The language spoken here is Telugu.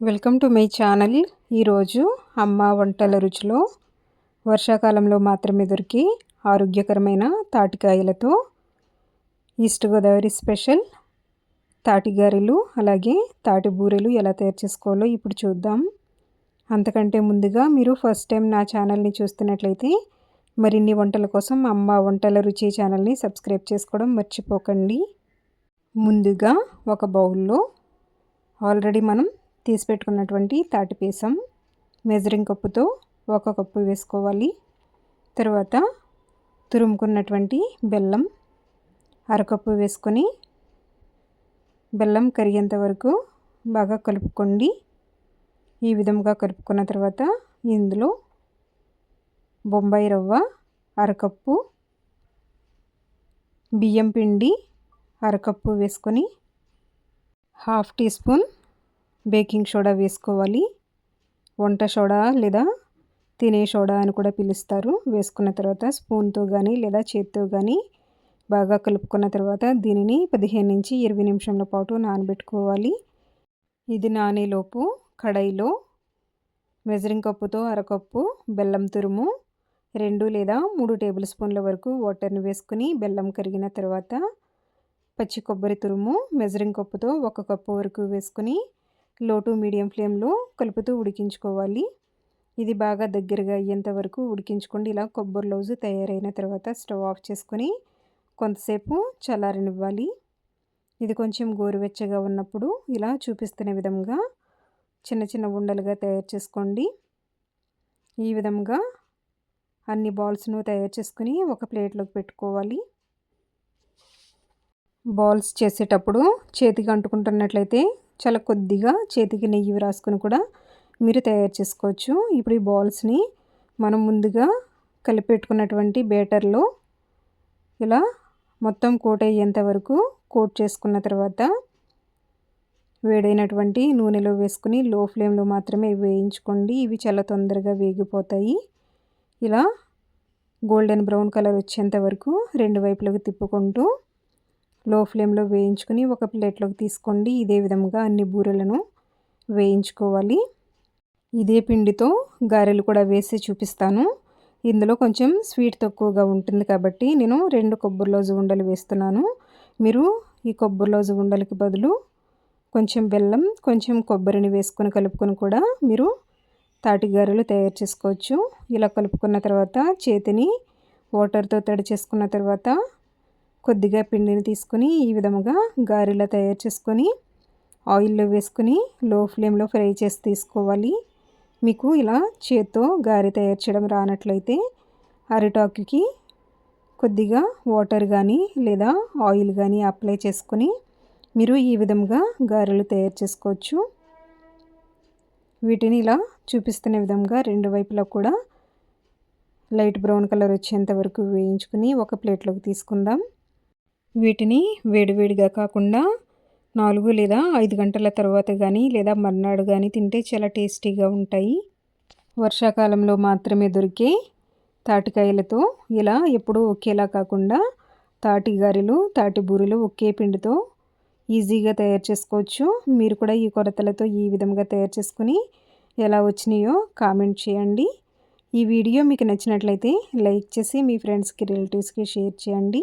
Welcome to my channel. ఈరోజు అమ్మ వంటల రుచిలో వర్షాకాలంలో మాత్రమే దొరికి ఆరోగ్యకరమైన తాటికాయలతో ఈస్ట్ గోదావరి స్పెషల్ తాటిగారెలు అలాగే తాటి బూరెలు ఎలా తయారు చేసుకోవాలో ఇప్పుడు చూద్దాం. అంతకంటే ముందుగా మీరు ఫస్ట్ టైం నా ఛానల్ని చూస్తున్నట్లయితే మరిన్ని వంటల కోసం అమ్మ వంటల రుచి ఛానల్ని సబ్స్క్రైబ్ చేసుకోవడం మర్చిపోకండి. ముందుగా ఒక బౌల్లో ఆల్రెడీ మనం తీసి పెట్టుకున్నటువంటి తాటిపీసం మెజరింగ్ కప్పుతో ఒక కప్పు వేసుకోవాలి. తర్వాత తురుముకున్నటువంటి బెల్లం అరకప్పు వేసుకొని బెల్లం కరిగేంత వరకు బాగా కలుపుకోండి. ఈ విధంగా కలుపుకున్న తర్వాత ఇందులో బొంబాయి రవ్వ అరకప్పు బియ్యం పిండి అరకప్పు వేసుకొని half teaspoon baking soda వేసుకోవాలి. వంట సోడా లేదా తినే సోడా అని కూడా పిలుస్తారు. వేసుకున్న తర్వాత స్పూన్తో కానీ లేదా చేత్తో కానీ బాగా కలుపుకున్న తర్వాత దీనిని పదిహేను నుంచి ఇరవై నిమిషంల పాటు నానబెట్టుకోవాలి. ఇది నానేలోపు కడాయిలో మెజరింగ్ కప్పుతో అరకప్పు బెల్లం తురుము రెండు లేదా మూడు టేబుల్ స్పూన్ల వరకు వాటర్ని వేసుకుని బెల్లం కరిగిన తర్వాత పచ్చి కొబ్బరి తురుము మెజరింగ్ కప్పుతో ఒక కప్పు వరకు వేసుకుని లో టు మీడియం ఫ్లేమ్లో కలుపుతూ ఉడికించుకోవాలి. ఇది బాగా దగ్గరగా అయ్యేంత వరకు ఉడికించుకోండి. ఇలా కొబ్బరి లౌజు తయారైన తర్వాత స్టవ్ ఆఫ్ చేసుకొని కొంతసేపు చల్లారనివ్వాలి. ఇది కొంచెం గోరువెచ్చగా ఉన్నప్పుడు ఇలా చూపిస్తున్న విధంగా చిన్న చిన్న ఉండలుగా తయారు చేసుకోండి. ఈ విధంగా అన్ని బాల్స్ను తయారు చేసుకుని ఒక ప్లేట్లోకి పెట్టుకోవాలి. బాల్స్ చేసేటప్పుడు చేతికి అంటుకుంటున్నట్లయితే చాలా కొద్దిగా చేతికి నెయ్యి రాసుకుని కూడా మీరు తయారు చేసుకోవచ్చు. ఇప్పుడు ఈ బాల్స్ని మనం ముందుగా కలిపెట్టుకున్నటువంటి బేటర్లో ఇలా మొత్తం కోట్ అయ్యేంత వరకు కోట్ చేసుకున్న తర్వాత వేడైనటువంటి నూనెలో వేసుకుని లో ఫ్లేమ్లో మాత్రమే వేయించుకోండి. ఇవి చాలా తొందరగా వేగిపోతాయి. ఇలా గోల్డెన్ బ్రౌన్ కలర్ వచ్చేంత వరకు రెండు వైపులకు తిప్పుకుంటూ లో ఫ్లేమ్లో వేయించుకొని ఒక ప్లేట్లోకి తీసుకోండి. ఇదే విధంగా అన్ని బూరెలను వేయించుకోవాలి. ఇదే పిండితో గారెలు కూడా వేసి చూపిస్తాను. ఇందులో కొంచెం స్వీట్ తక్కువగా ఉంటుంది కాబట్టి నేను రెండు కొబ్బరిలోజు ఉండలు వేస్తున్నాను. మీరు ఈ కొబ్బరిలోజు ఉండలకి బదులు కొంచెం బెల్లం కొంచెం కొబ్బరిని వేసుకొని కలుపుకొని కూడా మీరు తాటి గారెలు తయారు చేసుకోవచ్చు. ఇలా కలుపుకున్న తర్వాత చేతిని వాటర్తో తడి చేసుకున్న తర్వాత కొద్దిగా పిండిని తీసుకొని ఈ విధముగా గారెలా తయారు చేసుకొని ఆయిల్లో వేసుకుని లో ఫ్లేమ్లో ఫ్రై చేసి తీసుకోవాలి. మీకు ఇలా చేత్తో గారె తయారు చేయడం రానట్లయితే అరిటాకుకి కొద్దిగా వాటర్ కానీ లేదా ఆయిల్ కానీ అప్లై చేసుకొని మీరు ఈ విధంగా గారెలు తయారు చేసుకోవచ్చు. వీటిని ఇలా చూపిస్తున్న విధంగా రెండు వైపులా కూడా లైట్ బ్రౌన్ కలర్ వచ్చేంత వరకు వేయించుకుని ఒక ప్లేట్లోకి తీసుకుందాం. వీటిని వేడివేడిగా కాకుండా నాలుగు లేదా ఐదు గంటల తర్వాత కానీ లేదా మర్నాడు కానీ తింటే చాలా టేస్టీగా ఉంటాయి. వర్షాకాలంలో మాత్రమే దొరికే తాటికాయలతో ఇలా ఎప్పుడూ ఒకేలా కాకుండా తాటి గారెలు తాటి బూరెలు ఒకే పిండితో ఈజీగా తయారు చేసుకోవచ్చు. మీరు కూడా ఈ కొరతలతో ఈ విధంగా తయారు చేసుకుని ఎలా వచ్చినాయో కామెంట్ చేయండి. ఈ వీడియో మీకు నచ్చినట్లయితే లైక్ చేసి మీ ఫ్రెండ్స్కి రిలేటివ్స్కి షేర్ చేయండి.